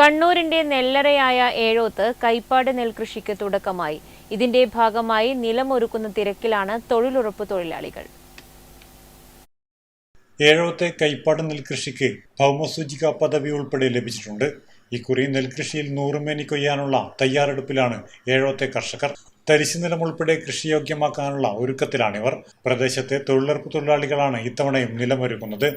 കണ്ണൂരിന്റെ നെല്ലറയായ ഏഴോത്ത് കൈപ്പാട് നെൽകൃഷിക്ക് തുടക്കമായി. ഇതിന്റെ ഭാഗമായി നിലമൊരുക്കുന്ന തിരക്കിലാണ് തൊഴിലുറപ്പ് തൊഴിലാളികൾ. ഏഴോത്തെ കൈപ്പാട് നെൽകൃഷിക്ക് ഭൗമസൂചിക പദവി ഉൾപ്പെടെ ലഭിച്ചിട്ടുണ്ട്. ഇക്കുറി നെൽകൃഷിയിൽ നൂറുമേനി കൊയ്യാനുള്ള തയ്യാറെടുപ്പിലാണ് ഏഴോത്തെ കർഷകർ. തരിശു നിലം ഉൾപ്പെടെ കൃഷിയോഗ്യമാക്കാനുള്ള ഒരുക്കത്തിലാണിവർ. പ്രദേശത്തെ തൊഴിലുറപ്പ് തൊഴിലാളികളാണ് ഇത്തവണയും നിലമൊരുക്കുന്നത്.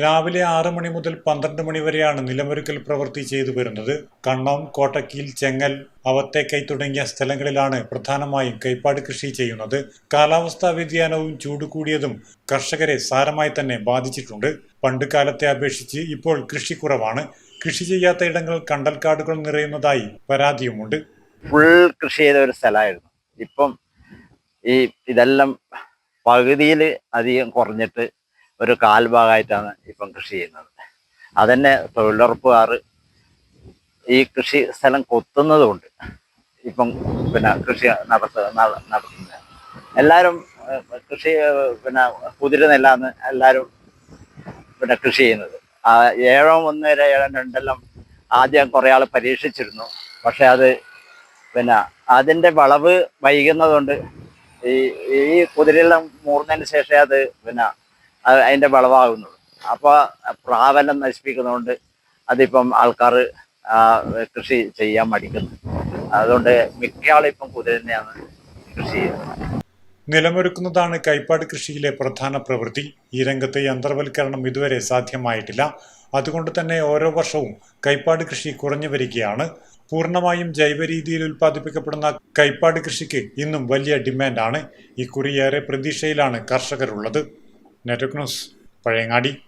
രാവിലെ ആറ് മണി മുതൽ പന്ത്രണ്ട് മണി വരെയാണ് നിലമൊരുക്കൽ പ്രവൃത്തി ചെയ്തു വരുന്നത്. കണ്ണം കോട്ടക്കീൽ ചെങ്ങൽ അവത്തേക്കൈ തുടങ്ങിയ സ്ഥലങ്ങളിലാണ് പ്രധാനമായും കൈപ്പാട് കൃഷി ചെയ്യുന്നത്. കാലാവസ്ഥാ വ്യതിയാനവും ചൂട് കൂടിയതും കർഷകരെ സാരമായി തന്നെ ബാധിച്ചിട്ടുണ്ട്. പണ്ട് കാലത്തെ അപേക്ഷിച്ച് ഇപ്പോൾ കൃഷി കുറവാണ്. കൃഷി ചെയ്യാത്ത ഇടങ്ങൾ കണ്ടൽക്കാടുകൾ നിറയുന്നതായി പരാതിയുമുണ്ട്. ഫുൾ കൃഷി ചെയ്ത ഒരു സ്ഥലമായിരുന്നു. ഇപ്പം ഈ ഇതെല്ലാം പകുതിയിൽ അധികം കുറഞ്ഞിട്ട് ഒരു കാൽഭാഗമായിട്ടാണ് ഇപ്പം കൃഷി ചെയ്യുന്നത്. അതന്നെ തൊഴിലുറപ്പുകാർ ഈ കൃഷി സ്ഥലം കൊത്തുന്നതുകൊണ്ട് ഇപ്പം പിന്നെ കൃഷി നടത്ത നടത്തുന്നത്. എല്ലാവരും കൃഷി പിന്നെ കുതിര നെല്ലാണ് എല്ലാവരും പിന്നെ കൃഷി ചെയ്യുന്നത്. ആ ഏഴോ ഒന്നര ഏഴോ രണ്ടെല്ലാം ആദ്യം കുറേ ആൾ പരീക്ഷിച്ചിരുന്നു. പക്ഷെ അത് പിന്നെ അതിന്റെ വളവ് വൈകുന്നതുകൊണ്ട് ഈ ഈ കുതിരയെല്ലാം മൂർന്നതിന് ശേഷം അത് പിന്നെ അത് വിളവാകുന്നുള്ളൂ. അപ്പോൾ പ്രാവലം നശിപ്പിക്കുന്നതുകൊണ്ട് അതിപ്പം ആൾക്കാർ കൃഷി ചെയ്യാൻ മടിക്കുന്നു. അതുകൊണ്ട് മിക്ക ആളിപ്പം കുതിര തന്നെയാണ് കൃഷി ചെയ്യുന്നത്. നിലമൊരുക്കുന്നതാണ് കൈപ്പാട് കൃഷിയിലെ പ്രധാന പ്രവൃത്തി. ഈ രംഗത്തെ യന്ത്രവൽക്കരണം ഇതുവരെ സാധ്യമായിട്ടില്ല. അതുകൊണ്ട് തന്നെ ഓരോ വർഷവും കൈപ്പാട് കൃഷി കുറഞ്ഞു വരികയാണ്. പൂർണമായും ജൈവ രീതിയിൽ ഉൽപ്പാദിപ്പിക്കപ്പെടുന്ന കൈപ്പാട് കൃഷിക്ക് ഇന്നും വലിയ ഡിമാൻഡാണ്. ഇക്കുറി ഏറെ പ്രതീക്ഷയിലാണ് കർഷകരുള്ളത്. Network news Pazhayangadi.